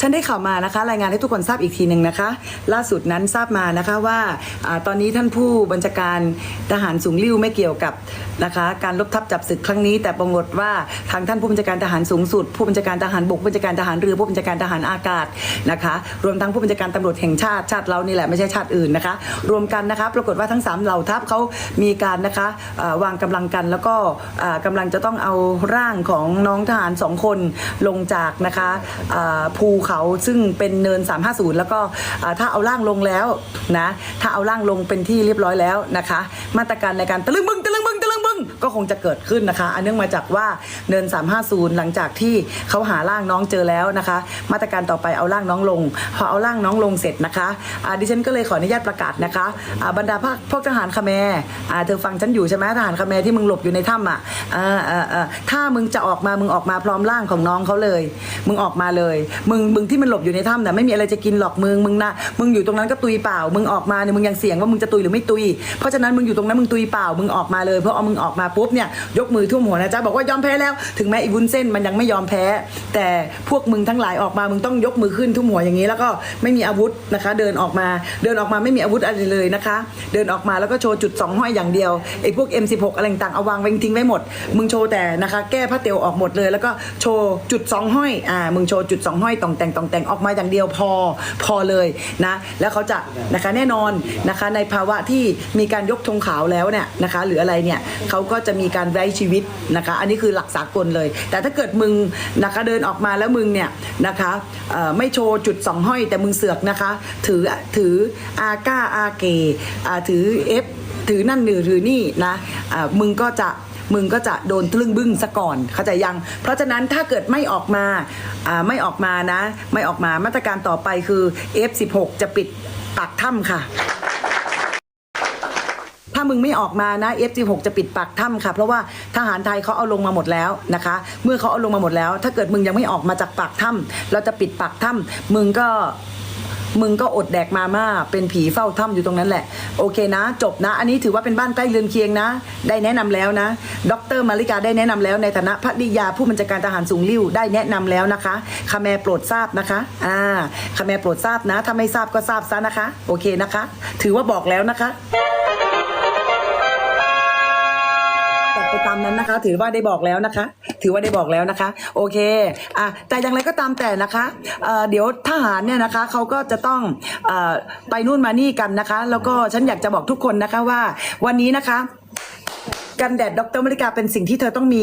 ฉันได้ข่าวมานะคะ รายงานให้ทุกคนทราบอีกทีหนึ่งนะคะ ล่าสุดนั้นทราบมานะคะว่าอาตอนนี้ท่านผู้บัญชาการทหารสูงลิ่วไม่เกี่ยวกับนะคะ การลบทับจับศึกครั้งนี้ แต่ปรากฏว่าทางท่านผู้บัญชาการทหารสูงสุด ผู้บัญชาการทหารบกผู้บัญชาการทหารเรือผู้บัญชาการทหารอากาศนะคะ รวมทั้งผู้บัญชาการตำรวจแห่งชาติชาติเรานี่แหละไม่ใช่ชาติอื่นนะคะ รวมกันนะคะ ปรากฏว่าทั้งสามเหล่าทัพเขามีการนะคะวางกำลังกันแล้วก็เอ่อกำลังจะต้องเอาร่างของน้องทหารสองคนลงจากนะคะเอ่อภูเขาซึ่งเป็นเนิน 350 แล้วก็ถ้าเอาร่างลงแล้วนะถ้าเอาร่างลงเป็นที่เรียบร้อยแล้วนะคะ มาตรการในการตะลึงมึงตะลึงมึง ก็คงจะเกิดขึ้นนะคะ อันเนื่องมาจากว่าเนิน 350 หลังจากที่เขาหาร่างน้องเจอแล้วนะคะ มาตรการต่อไปเอาร่างน้องลง พอเอาร่างน้องลงเสร็จนะคะดิฉันก็เลยขออนุญาตประกาศนะคะบรรดาพวกพวกทหารคาแมร์อ่าเธอฟังฉันอยู่ใช่ไหมทหารคาแมร์ที่มึงหลบอยู่ในถ้ำอะอ่าอ่าอ่าถ้ามึงจะออกมามึงออกมาพร้อมร่างของน้องเขาเลย มึงออกมาเลย มึงมึงที่มันหลบอยู่ในถ้ำน่ะไม่มีอะไรจะกินหรอกมึงมึงนะมึงอยู่ตรงนั้นก็ตุยเปล่า มึงออกมาเนี่ยมึงยังเสี่ยงว่ามึงจะตุยหรือไม่ตุย เพราะฉะนั้นมึงอยู่ตรงนั้นมึงตุยเปล่ามึงออกมาเลย เพราะเอามึงอออกมาปุ๊บเนี่ยยกมือท่วมหัวนะจ๊ะบอกว่ายอมแพ้แล้วถึงแม้อีวุ้นเส้นมันยังไม่ยอมแพ้ แต่พวกมึงทั้งหลายออกมามึงต้องยกมือขึ้นทุ่มหัวอย่างนี้ แล้วก็ไม่มีอาวุธนะคะ เดินออกมาเดินออกมาไม่มีอาวุธอะไรเลยนะคะ เดินออกมาแล้วก็โชว์จุดสองห้อยอย่างเดียวไอ้พวก M16 อะไรต่างๆเอาวางไว้ทิ้งไว้หมด มึงโชว์แต่นะคะ แก้ผ้าเตียวออกหมดเลย แล้วก็โชว์จุดสองห้อยอ่ามึงโชว์จุดสองห้อยต่องแต่งต่องแต่งออกมาอย่างเดียวพอพอเลยนะ แล้วเขาจะนะคะแน่นอนนะคะในภาวะที่มีการยกธงขาวแล้วเนี่ยนะคะ หรืออะไรเนี่ยเขาาก็จะมีการไร้ชีวิตนะคะ อันนี้คือหลักสากลเลย แต่ถ้าเกิดมึงนะคะเดินออกมาแล้วมึงเนี่ยนะคะไม่โชว์จุดสองห้อยแต่มึงเสือกนะคะ ถือถืออาก้าอาเกอ่าถือเอฟถือนั่นหรือถือนี่นะอ่ามึงก็จะมึงก็จะโดนตะลึงบึ้งซะก่อน เข้าใจยัง เพราะฉะนั้นถ้าเกิดไม่ออกมาไม่ออกมานะ ไม่ออกมามาตรการต่อไปคือ F16 จะปิดปากถ้ำค่ะ มึงไม่ออกมานะ F16 จะปิดปากถ้ำค่ะ เพราะว่าทหารไทยเขาเอาลงมาหมดแล้วนะคะ เมื่อเขาเอาลงมาหมดแล้ว ถ้าเกิดมึงยังไม่ออกมาจากปากถ้ำเราจะปิดปากถ้ำมึงก็มึงก็อดแดกมาม่าเป็นผีเฝ้าถ้ำอยู่ตรงนั้นแหละ โอเคนะ จบนะ อันนี้ถือว่าเป็นบ้านใกล้เรือนเคียงนะ ได้แนะนำแล้วนะ ดรมาริกาได้แนะนำแล้วในฐานะภริยาผู้บัญชาการทหารสูงลิ่วได้แนะนำแล้วนะคะคาแมโปรดทราบนะคะอ่าคาแมโปรดทราบนะ ถ้าไม่ทราบก็ทราบซะนะคะ โอเคนะคะ ถือว่าบอกแล้วนะคะ จัดไปตามนั้นนะคะ ถือว่าได้บอกแล้วนะคะ ถือว่าได้บอกแล้วนะคะ โอเคอะแต่อย่างไรก็ตามแต่นะคะเอ่อเดี๋ยวทหารเนี่ยนะคะเขาก็จะต้องเอ่อไปนู่นมานี่กันนะคะ แล้วก็ฉันอยากจะบอกทุกคนนะคะว่า วันนี้นะคะ กันแดดดรมริกาเป็นสิ่งที่เธอต้องมี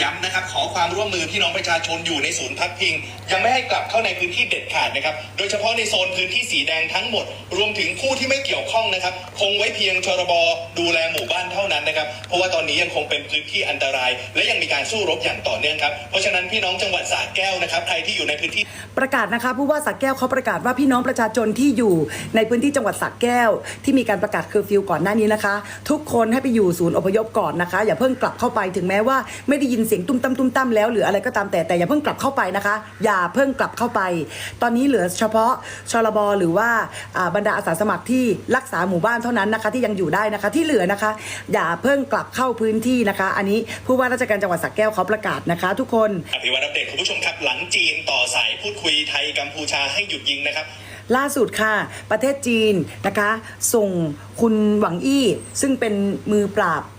ย้ำนะครับ ขอความร่วมมือพี่น้องประชาชนอยู่ในศูนย์พักพิง ยังไม่ให้กลับเข้าในพื้นที่เด็ดขาดนะครับ โดยเฉพาะในโซนพื้นที่สีแดงทั้งหมด รวมถึงผู้ที่ไม่เกี่ยวข้องนะครับ คงไว้เพียงชรบดูแลหมู่บ้านเท่านั้นนะครับ เพราะว่าตอนนี้ยังคงเป็นพื้นที่อันตราย และยังมีการสู้รบอย่างต่อเนื่องครับ เพราะฉะนั้นพี่น้องจังหวัดสระแก้วนะครับ ใครที่อยู่ในพื้นที่ ประกาศนะคะผู้ว่าสักแก้วเขาประกาศว่าพี่น้องประชาชนที่อยู่ในพื้นที่จังหวัดสักแก้ว ที่มีการประกาศเคอร์ฟิวก่อนหน้านี้นะคะ ทุกคนให้ไปอยู่ศูนย์อพยพก่อนนะคะ อย่าเพิ่งกลับเข้าไปถึงแม้ว่าไม่ได้ยินเสียงตุ้มตั้มตุ้มตั้มแล้วหรืออะไรก็ตามแต่แต่อย่าเพิ่งกลับเข้าไปนะคะ อย่าเพิ่งกลับเข้าไป ตอนนี้เหลือเฉพาะชลบหรือว่าอ่าบรรดาอาสาสมัครที่รักษาหมู่บ้านเท่านั้นนะคะ ที่ยังอยู่ได้นะคะที่เหลือนะคะ อย่าเพิ่งกลับเข้าพื้นที่นะคะ อันนี้ผู้ว่าราชการจังหวัดสักแก้วเขาประกาศนะคะ ทุกคนอภิวัตอัปเดตคุณผู้ชมครับหลังจีนต่อสายพูดคุยไทยกัมพูชาให้หยุดยิงนะครับล่าสุดค่ะ ประเทศจีนนะคะ ส่งคุณหวังอี้ ซึ่งเป็นมือปราบห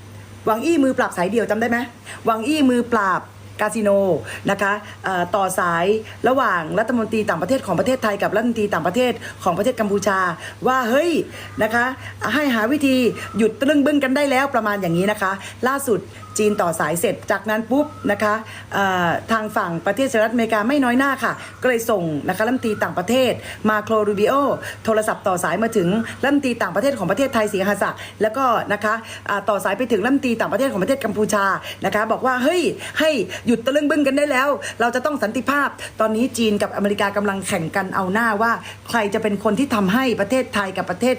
วังอี้มือปราบสายเดี่ยวจำได้ไหมหวังอี้มือปราบ คาสิโนนะคะต่อสายระหว่างรัฐมนตรีต่างประเทศของประเทศไทยกับรัฐมนตรีต่างประเทศของประเทศกัมพูชา ว่าเฮ้ยนะคะให้หาวิธีหยุดตะลึงบึ้งกันได้แล้วประมาณอย่างนี้นะคะ ล่าสุดจีนต่อสายเสร็จจากนั้นปุ๊บนะคะทางฝั่งประเทศสหรัฐอเมริกาไม่น้อยหน้าค่ะ ก็เลยส่งนะคะรัฐมนตรีต่างประเทศมาโครรูบิโอโทรศัพท์ต่อสายมาถึงรัฐมนตรีต่างประเทศของประเทศไทยศรีหศักดิ์แล้วก็นะคะต่อสายไปถึงรัฐมนตรีต่างประเทศของประเทศกัมพูชานะคะ บอกว่าเฮ้ยให้หยุดตะลึงบึ้งกันได้แล้ว เราจะต้องสันติภาพ ตอนนี้จีนกับอเมริกากำลังแข่งกันเอาหน้าว่า ใครจะเป็นคนที่ทำให้ประเทศไทยกับประเทศ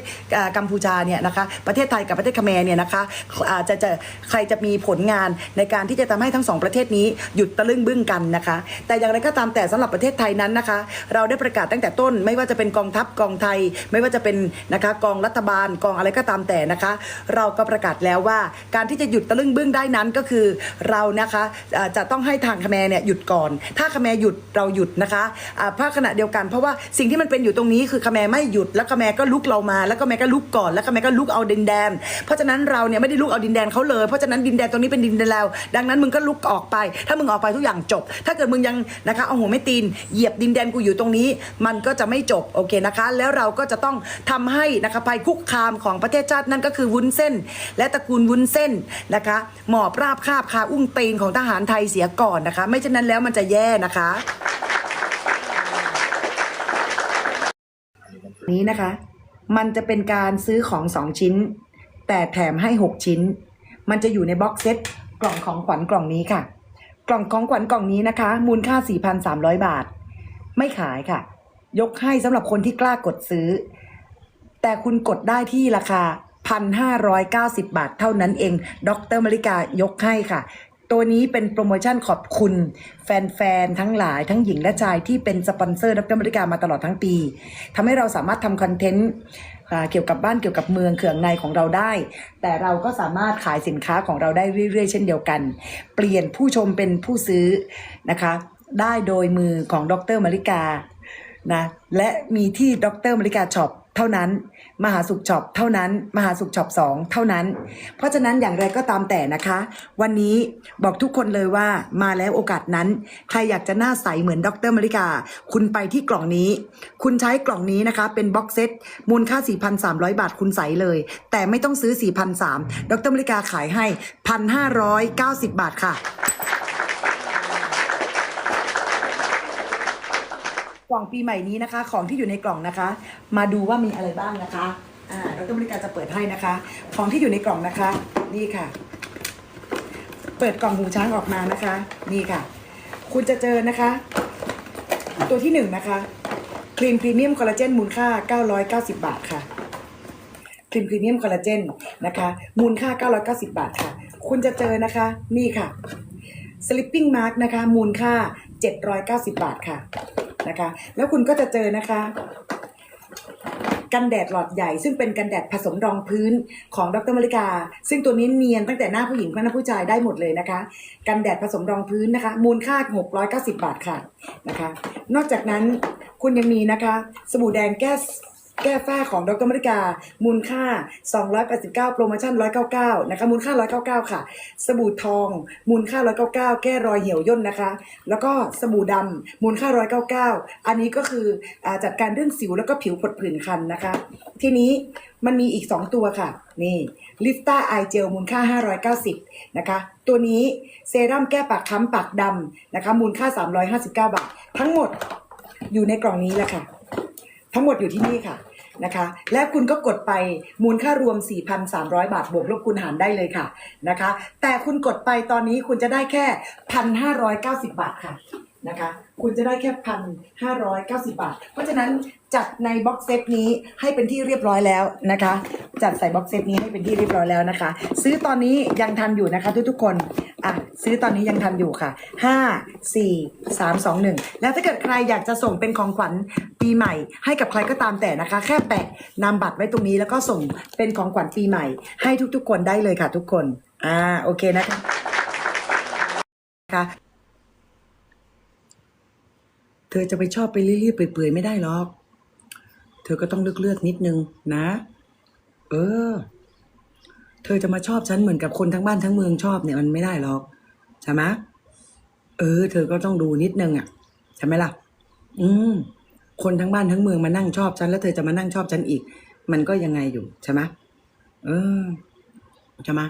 กัมพูชาเนี่ยนะคะประเทศไทยกับประเทศเขมรเนี่ยนะคะอาจะจะใครจะมีผลงานในการที่จะทำให้ทั้งสองประเทศนี้หยุดตะลึงบึ้งกันนะคะ แต่อย่างไรก็ตามแต่สำหรับประเทศไทยนั้นนะคะ เราได้ประกาศตั้งแต่ต้น ไม่ว่าจะเป็นกองทัพกองไทย ไม่ว่าจะเป็นนะคะกองรัฐบาลกองอะไรก็ตามแต่นะคะ เราก็ประกาศแล้วว่าการที่จะหยุดตะลึงบึ้งได้นั้นก็คือเรานะคะจะต้อง้องให้ทางคแมเนี่ยหยุดก่อน ถ้าคแมหยุดเราหยุดนะคะอ่าภาคขณะเดียวกันเพราะว่าสิ่งที่มันเป็นอยู่ตรงนี้คือคแมไม่หยุดแล้วคแมก็ลุกเรามาแล้วคแมก็ลุกก่อนแล้วคแมก็ลุกเอาดินแดน เพราะฉะนั้นเราเนี่ยไม่ได้ลุกเอาดินแดนเขาเลยเพราะฉะนั้นดินแดนตรงนี้เป็นดินแดนเราดังนั้นมึงก็ลุกออกไป ถ้ามึงออกไปทุกอย่างจบ ถ้าเกิดมึงยังนะคะเอาหัวไม่ตีนเหยียบดินแดนกูอยู่ตรงนี้ มันก็จะไม่จบโอเคนะคะ แล้วเราก็จะต้องทำให้นะคะภัยคุกคามของประเทศชาตินั่นก็คือวุ้นเส้น และตระกูลวุ้นเส้นนะคะ หมอบราบคาบคาอุ้งตีนของทหารไทยเสียก่อนนะคะ ไม่เช่นนั้นแล้วมันจะแย่นะคะนี้นะคะ มันจะเป็นการซื้อของสองชิ้น แต่แถมให้6ชิ้น มันจะอยู่ในบ็อกเซตกล่องของขวัญกล่องนี้ค่ะ กล่องของขวัญกล่องนี้นะคะ มูลค่า 4,300 บาท ไม่ขายค่ะ ยกให้สำหรับคนที่กล้ากดซื้อ แต่คุณกดได้ที่ราคา 1,590 บาทเท่านั้นเอง ดรมริกายกให้ค่ะ ตัวนี้เป็นโปรโมชั่นขอบคุณแฟนๆ ทั้งหลายทั้งหญิงและชายที่เป็นสปอนเซอร์ดรมริกามาตลอดทั้งปีทำให้เราสามารถทำคอนเทนต์เกี่ยวกับบ้านเกี่ยวกับเมืองเขื่องในของเราได้ แต่เราก็สามารถขายสินค้าของเราได้เรื่อยๆ เช่นเดียวกัน เปลี่ยนผู้ชมเป็นผู้ซื้อนะคะ ได้โดยมือของดรมริกานะและมีที่ดรมริกาช็อป เท่านั้น มหาสุขช็อปเท่านั้น มหาสุขช็อปสองเท่านั้น เพราะฉะนั้นอย่างไรก็ตามแต่นะคะ วันนี้บอกทุกคนเลยว่ามาแล้วโอกาสนั้น ใครอยากจะหน้าใสเหมือนดรมริกา คุณไปที่กล่องนี้ คุณใช้กล่องนี้นะคะ เป็นบ็อกเซตมูลค่า 4,300 บาทคุณใสเลย แต่ไม่ต้องซื้อ 4,300ดรมริกาขายให้ 1,590 บาทค่ะ กล่องปีใหม่นี้นะคะ ของที่อยู่ในกล่องนะคะ มาดูว่ามีอะไรบ้างนะคะอ่าดรบริการจะเปิดให้นะคะ ของที่อยู่ในกล่องนะคะ นี่ค่ะ เปิดกล่องหูช้างออกมานะคะ นี่ค่ะ คุณจะเจอนะคะ ตัวที่หนึ่งนะคะครีมพรีเมียมคอลลาเจนมูลค่า 990 บาทค่ะครีมพรีเมียมคอลลาเจนนะคะ มูลค่า 990 บาทค่ะ คุณจะเจอนะคะ นี่ค่ะ Sleeping Mask นะคะ มูลค่า 790 บาทค่ะ นะคะ แล้วคุณก็จะเจอนะคะ กันแดดหลอดใหญ่ ซึ่งเป็นกันแดดผสมรองพื้นของดรมริกา ซึ่งตัวนี้เนียนตั้งแต่หน้าผู้หญิงหน้าผู้ชายได้หมดเลยนะคะ กันแดดผสมรองพื้นนะคะ มูลค่า 690 บาทค่ะนะคะ นอกจากนั้นคุณยังมีนะคะ สบู่แดงแก้ แก้ฝ้าของดรมริกา มูลค่า 289 โปรโมชั่น 199 นะคะ มูลค่า 199 ค่ะ สบู่ทอง มูลค่า 199 แก้รอยเหี่ยวย่นนะคะ แล้วก็สบู่ดำมูลค่า 199 อันนี้ก็คืออาจัดการเรื่องสิวแล้วก็ผิวผดผื่นคันนะคะ ทีนี้มันมีอีก 2 ตัวค่ะ นี่ลิฟต้าไอเจลมูลค่า 590 นะคะ ตัวนี้เซรั่มแก้ปากค้ำปากดำนะคะ มูลค่า 359 บาท ทั้งหมดอยู่ในกล่องนี้แหละค่ะ ทั้งหมดอยู่ที่นี่ค่ะนะคะ และคุณก็กดไปมูลค่ารวม 4,300 บาทบวกลบคูณหารได้เลยค่ะนะคะ แต่คุณกดไปตอนนี้คุณจะได้แค่ 1,590 บาทค่ะ นะคะ คุณจะได้แค่1,590บาท เพราะฉะนั้นจัดในบ็อกเซตนี้ให้เป็นที่เรียบร้อยแล้วนะคะ จัดใส่บ็อกเซตนี้ให้เป็นที่เรียบร้อยแล้วนะคะ ซื้อตอนนี้ยังทันอยู่นะคะทุกๆคนอะซื้อตอนนี้ยังทันอยู่ค่ะ5 4 3 2 1แล้วถ้าเกิดใครอยากจะส่งเป็นของขวัญปีใหม่ ให้กับใครก็ตามแต่นะคะ แค่แปะนามบัตรไว้ตรงนี้แล้วก็ส่งเป็นของขวัญปีใหม่ ให้ทุกๆ คนได้เลยค่ะทุกคนอ่าโอเคนะคะค่ะ ธอจะไปชอบไปเรีบๆเปื่อยๆไม่ได้หรอก เธอก็ต้องเลือกเลือกนิดนึงนะ เออ เธอจะมาชอบฉันเหมือนกับคนทั้งบ้านทั้งเมืองชอบเนี่ยมันไม่ได้หรอกใช่ไหมเออ เธอก็ต้องดูนิดนึงอะใช่ไหมล่ะ อืม คนทั้งบ้านทั้งเมืองมานั่งชอบฉัน แล้วเธอจะมานั่งชอบฉันอีก มันก็ยังไงอยู่ใช่ไหมเออใช่ไหม